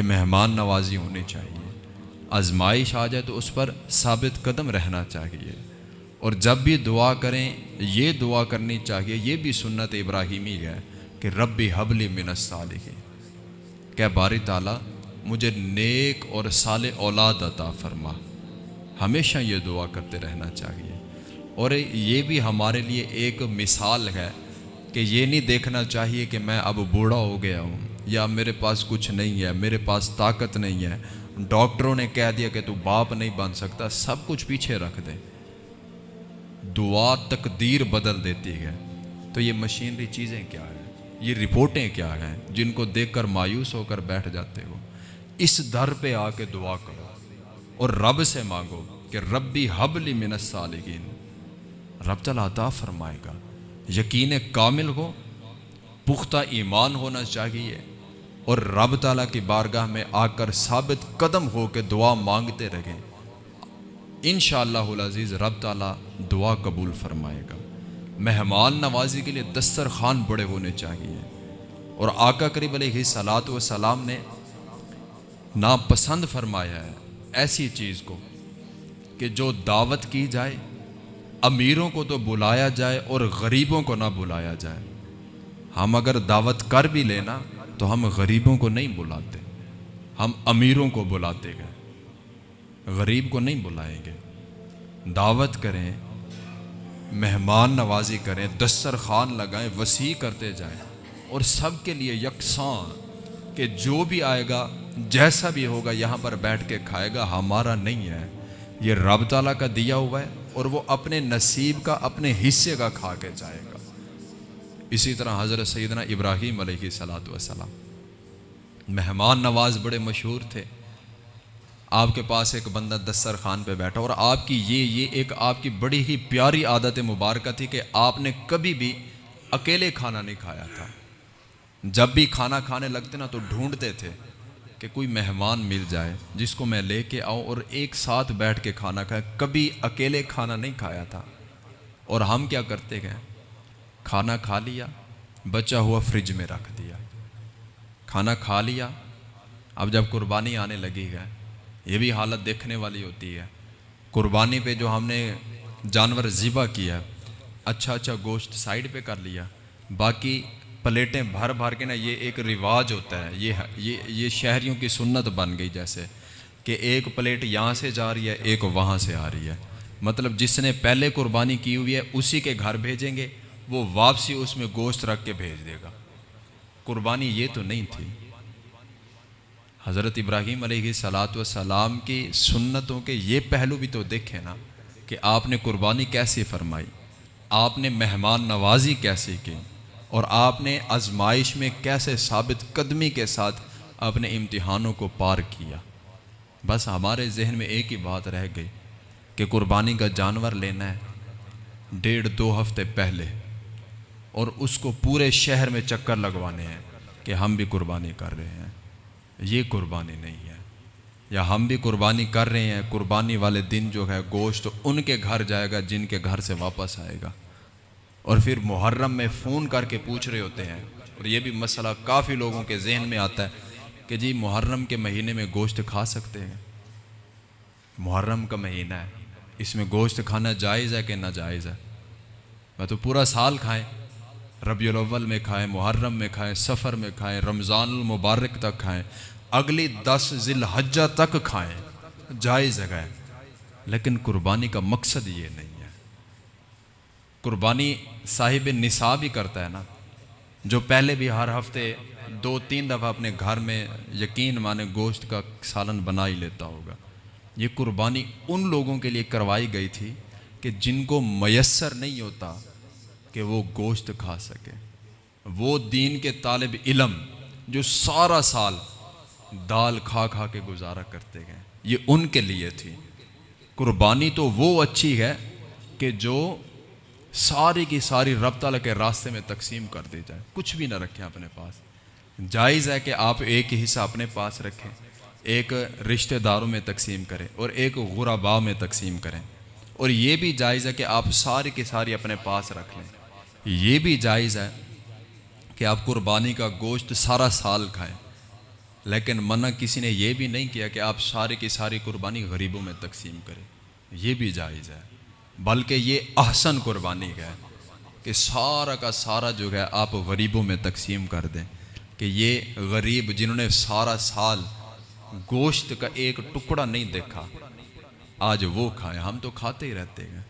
कि मेहमान नवाजी होनी चाहिए। आजमाइश आ जाए तो उस पर साबित कदम रहना चाहिए। और जब भी दुआ करें, ये दुआ करनी चाहिए, ये भी सुन्नत इब्राहिमी है कि रब्बी हबली मिनस सालिही क्या बारी ताला, मुझे नेक और साले औलाद अता फरमा। हमेशा ये दुआ करते रहना चाहिए। और ये भी हमारे लिए एक मिसाल है कि ये नहीं देखना चाहिए कि मैं अब बूढ़ा हो गया हूँ। या मेरे पास कुछ नहीं है, मेरे पास ताकत नहीं है। डॉक्टरों ने कह दिया कि तू बाप नहीं बन सकता, सब कुछ पीछे रख दे। दुआ तकदीर बदल देती है। तो ये मशीनरी चीज़ें क्या हैं? ये रिपोर्टें क्या हैं जिनको देखकर मायूस होकर बैठ जाते हो? इस दर पे आके दुआ करो और रब से मांगो कि रब्बी हबली मिनस सालिगिन। रब तला अता फरमाएगा, यकीन कामिल हो, पुख्ता ईमान होना चाहिए। और रब ताला की बारगाह में आकर साबित कदम हो के दुआ मांगते रहें। इन अज़ीज़ रब ताला दुआ कबूल फरमाएगा। मेहमान नवाजी के लिए दस्तर खान बड़े होने चाहिए। और आका करीब सलात व सलाम ने नापसंद फरमाया है ऐसी चीज़ को कि जो दावत की जाए, अमीरों को तो बुलाया जाए और गरीबों को ना बुलाया जाए। हम अगर दावत कर भी लेना तो हम गरीबों को नहीं बुलाते, हम अमीरों को बुलाते गए। गरीब को नहीं बुलाएँगे। दावत करें, मेहमान नवाजी करें, दस्तर खान लगाएँ, वसी करते जाएँ और सब के लिए यकसा कि जो भी आएगा, जैसा भी होगा, यहाँ पर बैठ के खाएगा, हमारा नहीं है। ये रब ताला का दिया हुआ है और वो अपने नसीब का, अपने हिस्से का खा के जाएगा। इसी तरह हज़रत सैदना इब्राहिम सलात वसलाम मेहमान नवाज़ बड़े मशहूर थे। आपके पास एक बंदा दस्तर खान पर बैठा और आपकी ये ये एक आपकी बड़ी ही प्यारी आदत मुबारक थी कि आपने कभी भी अकेले खाना नहीं खाया था। जब भी खाना खाने लगते ना तो ढूंढते थे कि कोई मेहमान मिल जाए जिसको मैं ले लेके आऊँ और एक साथ बैठ के खाना खाए। कभी अकेले खाना नहीं खाया था। और हम क्या करते गए? खाना खा लिया, बचा हुआ फ्रिज में रख दिया। खाना खा लिया, अब जब कुर्बानी आने लगी है, ये भी हालत देखने वाली होती है। कुर्बानी पे जो हमने जानवर ज़िबा किया अच्छा अच्छा गोश्त साइड पे कर लिया, बाकी प्लेटें भर भर के ना ये एक रिवाज होता है, ये ये ये शहरियों की सुन्नत बन गई जैसे, कि एक प्लेट यहाँ से जा रही है, एक वहाँ से आ रही है। मतलब जिसने पहले कुर्बानी की हुई है, उसी के घर भेजेंगे वो वापसी उसमें गोश्त रख के भेज देगा। कुर्बानी ये तो नहीं थी। हज़रत इब्राहीम सलात सलाम की सुन्नतों के ये पहलू भी तो देखे ना कि आपने कुर्बानी कैसे फरमाई, आपने मेहमान नवाजी कैसे की, और आपने आजमाइश में कैसे साबित कदमी के साथ अपने इम्तिहानों को पार किया। बस हमारे जहन में एक ही बात रह गई कि कुर्बानी का जानवर लेना है। डेढ़ दो हफ़्ते पहले और उसको पूरे शहर में चक्कर लगवाने हैं कि हम भी कुर्बानी कर रहे हैं। ये कुर्बानी नहीं है। या हम भी कुर्बानी कर रहे हैं, कुर्बानी वाले दिन जो है, गोश्त उनके घर जाएगा, जिनके घर से वापस आएगा। और फिर मुहर्रम में फ़ोन करके पूछ रहे होते हैं, और ये भी मसला काफ़ी लोगों के जहन में आता है कि जी, मुहर्रम के महीने में गोश्त खा सकते हैं। मुहर्रम का महीना है। इसमें गोश्त खाना जायज़ है कि ना जायज़ है? मैं तो पूरा साल खाएँ। रबी अव्वल में खाएँ, मुहर्रम में खाएँ, सफ़र में खाएँ रमज़ान मुबारक तक खाएँ, अगली दस जिल हज्जा तक खाएँ, जायज़ है लेकिन कुर्बानी का मकसद ये नहीं है। कुर्बानी साहिब निसाब ही करता है ना। जो पहले भी हर हफ़्ते दो तीन दफ़ा अपने घर में यकीन माने गोश्त का सालन बना ही लेता होगा। ये कुर्बानी उन लोगों के लिए करवाई गई थी कि जिनको मैसर नहीं होता कि वो गोश्त खा सके। वो दीन के तालब इलम जो सारा साल दाल खा खा के गुजारा करते गए, ये उनके लिए थी। कुर्बानी तो वो अच्छी है कि जो सारी की सारी रब तला के रास्ते में तकसीम कर दी जाए। कुछ भी ना रखें अपने पास। जायज़ है कि आप एक हिस्सा अपने पास रखें, एक रिश्तेदारों में तकसीम करें और एक गुराबा में तकसीम करें। और ये भी जायज़ है कि आप सारी की सारी अपने पास रख लें। ये भी जायज़ है कि आप कुर्बानी का गोश्त सारा साल खाएँ। लेकिन मना किसी ने यह भी नहीं किया कि आप सारी की सारी कुर्बानी गरीबों में तकसीम करें। यह भी जायज़ है। बल्कि ये अहसन कुर्बानी है कि सारा का सारा जो है आप गरीबों में तकसीम कर दें कि ये गरीब जिन्होंने सारा साल गोश्त का एक टुकड़ा नहीं देखा, आज वो खाए। हम तो खाते ही रहते हैं।